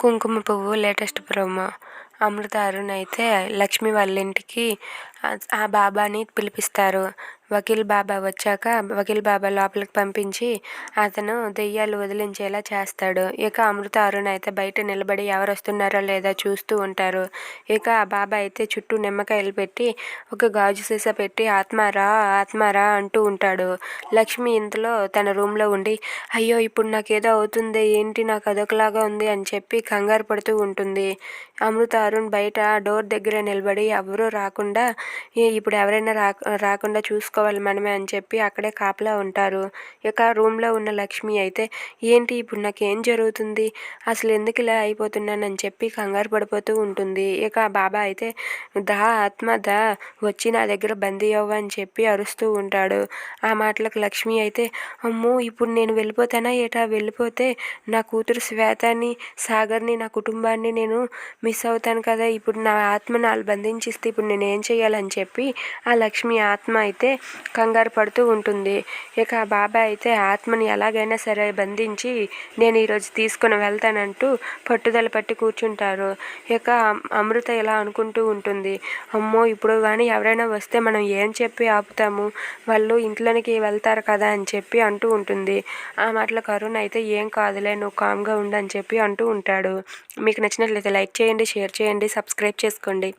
కుంకుమ పువ్వు latest promo అమృత అరుణ్ అయితే లక్ష్మి వాళ్ళ ఇంటికి ఆ బాబాని పిలిపిస్తారు. వకీల్ బాబా వచ్చాక వకీల్ బాబా లోపలికి పంపించి అతను దెయ్యాలు వదిలించేలా చేస్తాడు. ఇక అమృత అరుణ్ అయితే బయట నిలబడి ఎవరు వస్తున్నారో లేదా చూస్తూ ఉంటారు. ఇక ఆ బాబా అయితే చుట్టూ నిమ్మకాయలు పెట్టి ఒక గాజు సీసా పెట్టి ఆత్మారా ఆత్మారా అంటూ ఉంటాడు. లక్ష్మి ఇంతలో తన రూమ్లో ఉండి అయ్యో ఇప్పుడు నాకేదో అవుతుంది ఏంటి నాకు అదొకలాగా ఉంది అని చెప్పి కంగారు పడుతూ ఉంటుంది. అమృత అరుణ్ బయట డోర్ దగ్గర నిలబడి ఎవరూ రాకుండా ఇప్పుడు ఎవరైనా రా రాకుండా చూసుకోవాలి మనమే అని చెప్పి అక్కడే కాపలా ఉంటారు. ఇక రూమ్లో ఉన్న లక్ష్మి అయితే ఏంటి ఇప్పుడు నాకు ఏం జరుగుతుంది? అసలు ఎందుకు ఇలా అయిపోతున్నానని చెప్పి కంగారు పడిపోతూ ఉంటుంది. ఇక బాబా అయితే దా ఆత్మ దా వచ్చి నా దగ్గర బందీ అవ్వ అని చెప్పి అరుస్తూ ఉంటాడు. ఆ మాటలకు లక్ష్మి అయితే అమ్మో ఇప్పుడు నేను వెళ్ళిపోతానా ఏటా? వెళ్ళిపోతే నా కూతురు శ్వేతని సాగర్ని నా కుటుంబాన్ని నేను మిస్ అవుతాను కదా ఇప్పుడు నా ఆత్మ వాళ్ళు బంధించిస్తే ఇప్పుడు నేను ఏం చేయాలని చెప్పి ఆ లక్ష్మి ఆత్మ అయితే కంగారు పడుతూ ఉంటుంది. ఇక ఆ బాబాయ్ అయితే ఆత్మని ఎలాగైనా సరే బంధించి నేను ఈరోజు తీసుకుని వెళ్తానంటూ పట్టుదల పట్టి కూర్చుంటారు. ఇక అమృత ఇలా అనుకుంటూ ఉంటుంది. అమ్మో ఇప్పుడు కానీ ఎవరైనా వస్తే మనం ఏం చెప్పి ఆపుతాము? వాళ్ళు ఇంట్లోనికి వెళ్తారు కదా అని చెప్పి అంటూ ఉంటుంది. ఆ మాటల కరుణ్ అయితే ఏం కాదులే నువ్వు కామ్గా ఉండని చెప్పి అంటూ ఉంటాడు. మీకు నచ్చినట్లయితే లైక్ చేయండి షేర్ చేయండి. చేయండి సబ్స్క్రైబ్ చేసుకోండి.